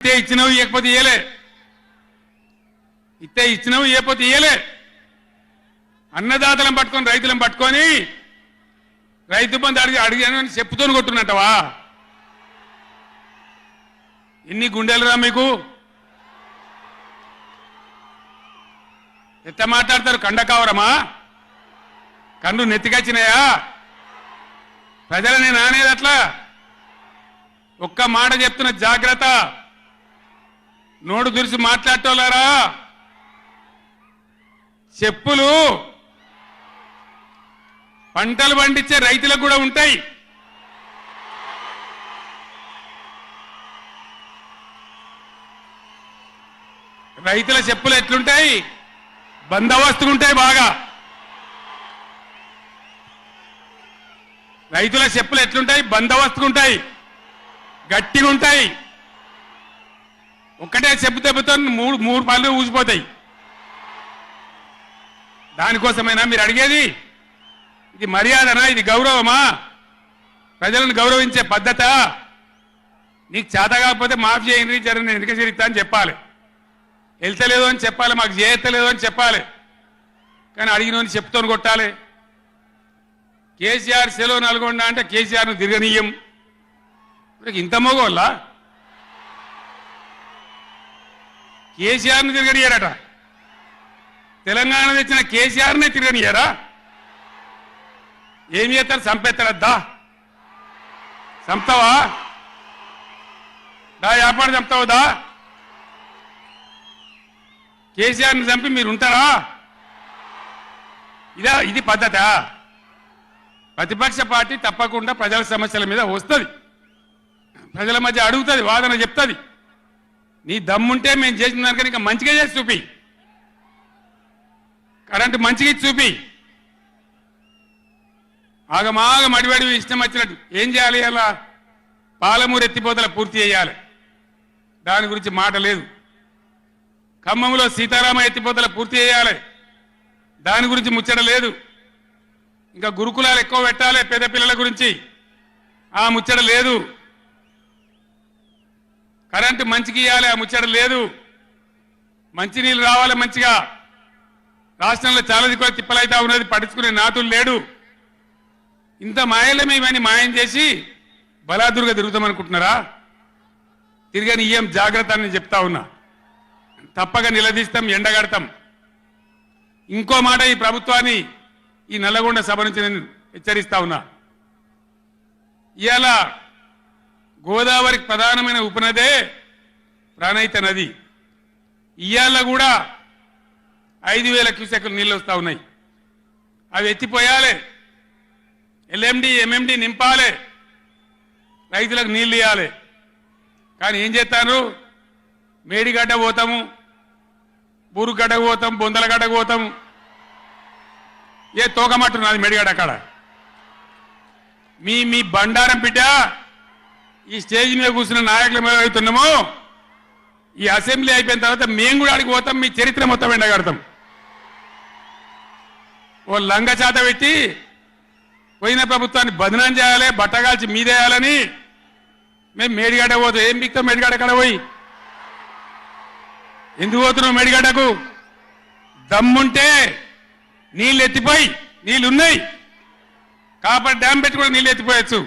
ఇత్తే ఇచ్చినవి ఇవ్వకపోతే ఇయ్యలే. ఇత్తే ఇచ్చినవి ఇవ్వకపోతే ఇయ్యలే. అన్నదాతలను పట్టుకొని రైతులను పట్టుకొని రైతు బంధు అడిగి అడిగాను అని చెప్పుతోని కొట్టున్నట్టవా ఎన్ని గుండెలురా మీకు? ఎంత మాట్లాడతారు? కండకావరమా కన్ను నెత్తికొచ్చినాయా? ప్రజలని నానేది అట్లా? ఒక్క మాట చెప్తున్న జాగ్రత్త. నోడు దురిసి మాట్లాడటోలారా చెప్పులు. పంటలు పండించే రైతులకు కూడా ఉంటాయి. రైతుల చెప్పులు ఎట్లుంటాయి? బందోబస్తుగా ఉంటాయి బాగా. రైతుల చెప్పులు ఎట్లుంటాయి? బందోబస్తుగా ఉంటాయి. గట్టిగా ఉంటాయి. ఒక్కటే చెప్పు దెబ్బతో మూడు మూడు పళ్ళు ఊసిపోతాయి. దానికోసమైనా మీరు అడిగేది? ఇది మర్యాదనా? ఇది గౌరవమా? ప్రజలను గౌరవించే పద్ధత? నీకు చేత కాకపోతే మాఫ్ చేయండి జర నేను వెనుక చేరిస్తా అని చెప్పాలి. వెళ్తలేదు అని చెప్పాలి మాకు చేయత్తలేదు అని చెప్పాలి. కానీ అడిగినోని చెప్తోని కొట్టాలి. కేసీఆర్ సెలవు నల్గొండ అంటే కేసీఆర్ను తిరగనీయం. ఇంత మగోళ్ళ? కేసీఆర్ని తిరగనియారట తెలంగాణ తెచ్చిన కేసీఆర్నే తిరగనియారా ఏమి చేస్తారు? చంపేస్తారద్దా చంపుతావా? దా వ్యాపారం చంపుతావుదా కేసీఆర్ని చంపి మీరు ఉంటారా ఇదా ఇది పద్ధత? ప్రతిపక్ష పార్టీ తప్పకుండా ప్రజల సమస్యల మీద వస్తుంది. ప్రజల మధ్య అడుగుతుంది వాదన చెప్తుంది. నీ దమ్ముంటే మేము చేసిన దానికని ఇంకా మంచిగా చేసి చూపి. కరెంటు మంచిగా ఇచ్చి చూపి. ఆగమాగ అడివడి ఇష్టం వచ్చినట్టు ఏం చేయాలి అలా? పాలమూరు ఎత్తిపోతల పూర్తి చేయాలి. దాని గురించి మాట లేదు. ఖమ్మంలో సీతారామ ఎత్తిపోతల పూర్తి చేయాలి. దాని గురించి ముచ్చట లేదు. ఇంకా గురుకులాలు ఎక్కువ పెట్టాలి పేద పిల్లల గురించి. ఆ ముచ్చట లేదు. కరెంటు మంచికి ఇవ్వాలి ఆ ముచ్చట లేదు. మంచినీళ్ళు రావాలి మంచిగా. రాష్ట్రంలో చాలా దిక్కువ తిప్పలైతా ఉన్నది పట్టించుకునే నాతులు లేడు. ఇంత మాయలమే ఇవన్నీ మాయం చేసి బలాదురుగా తిరుగుతామనుకుంటున్నారా తిరిగని ఇయ్యం జాగ్రత్త అని చెప్తా ఉన్నా. తప్పక నిలదీస్తాం ఎండగడతాం. ఇంకో మాట ఈ ప్రభుత్వాన్ని ఈ నల్లగొండ సభ నుంచి నేను హెచ్చరిస్తా ఉన్నా. ఇలా గోదావరికి ప్రధానమైన ఉపనదే ప్రాణహిత నది. ఇవాళ కూడా ఐదు వేల క్యూసెక్లు నీళ్ళు వస్తూ ఉన్నాయి. అవి ఎత్తిపోయాలి. ఎల్ఎండి ఎంఎండి నింపాలి. రైతులకు నీళ్ళు ఇవ్వాలి కానీ ఏం చేస్తాను మేడిగడ్డ పోతాము బూరుగడ్డకు పోతాం బొందలగడ్డకు పోతాము. ఏ తోకమట్టున్నది మేడిగడ్డ అక్కడ మీ మీ బండారం బిడ్డ ఈ స్టేజ్ మీద కూర్చున్న నాయకుల మీద అవుతున్నామో ఈ అసెంబ్లీ అయిపోయిన తర్వాత మేము కూడా అడిగి పోతాం మీ చరిత్ర మొత్తం ఎండగడతాం. ఓ లంగ చేత పెట్టి పోయిన ప్రభుత్వాన్ని బదనం చేయాలి బట్టగాల్చి మీదేయాలని మేము మేడిగడ్డ పోతాం. ఏం బిక్తాం మేడిగడ్డ కాడ పోయి? ఎందుకు పోతున్నావు మేడిగడ్డకు దమ్ముంటే నీళ్ళు ఎత్తిపోయి నీళ్ళు ఉన్నాయి కాపర్ డ్యామ్ పెట్టుకుని నీళ్ళు ఎత్తిపోయచ్చు.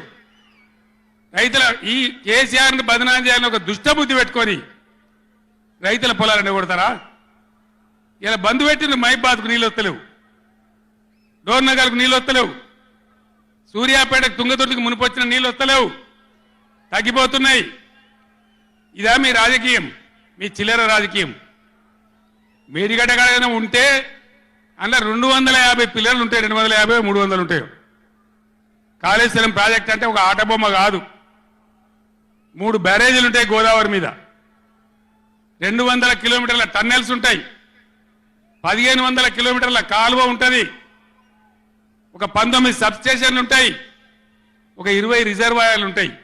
రైతుల ఈ కేసీఆర్ని బదనాం చేయాలని ఒక దుష్టబుద్ధి పెట్టుకొని రైతుల పొలాలని కొడతారా ఇలా బంధు పెట్టిన మైబాద్కు నీళ్ళు వస్తలేవు డోర్నగర్కు నీళ్ళు వస్తలేవు సూర్యాపేటకు తుంగతుర్తికి మునిపొచ్చిన నీళ్ళు వస్తలేవు తగ్గిపోతున్నాయి. ఇదా మీ రాజకీయం మీ చిల్లర రాజకీయం. మేడిగడ్డ ఉంటే అందులో రెండు వందల యాభై పిల్లలు ఉంటాయి రెండు వందల యాభై మూడు వందలు ఉంటాయి. కాళేశ్వరం ప్రాజెక్ట్ అంటే ఒక ఆట బొమ్మ కాదు. మూడు బ్యారేజీలు ఉంటాయి గోదావరి మీద. రెండు వందల కిలోమీటర్ల టన్నెల్స్ ఉంటాయి. పదిహేను వందల కిలోమీటర్ల కాలువ ఉంటుంది. ఒక పంతొమ్మిది సబ్ స్టేషన్లు ఉంటాయి. ఒక ఇరవై రిజర్వాయర్లు ఉంటాయి.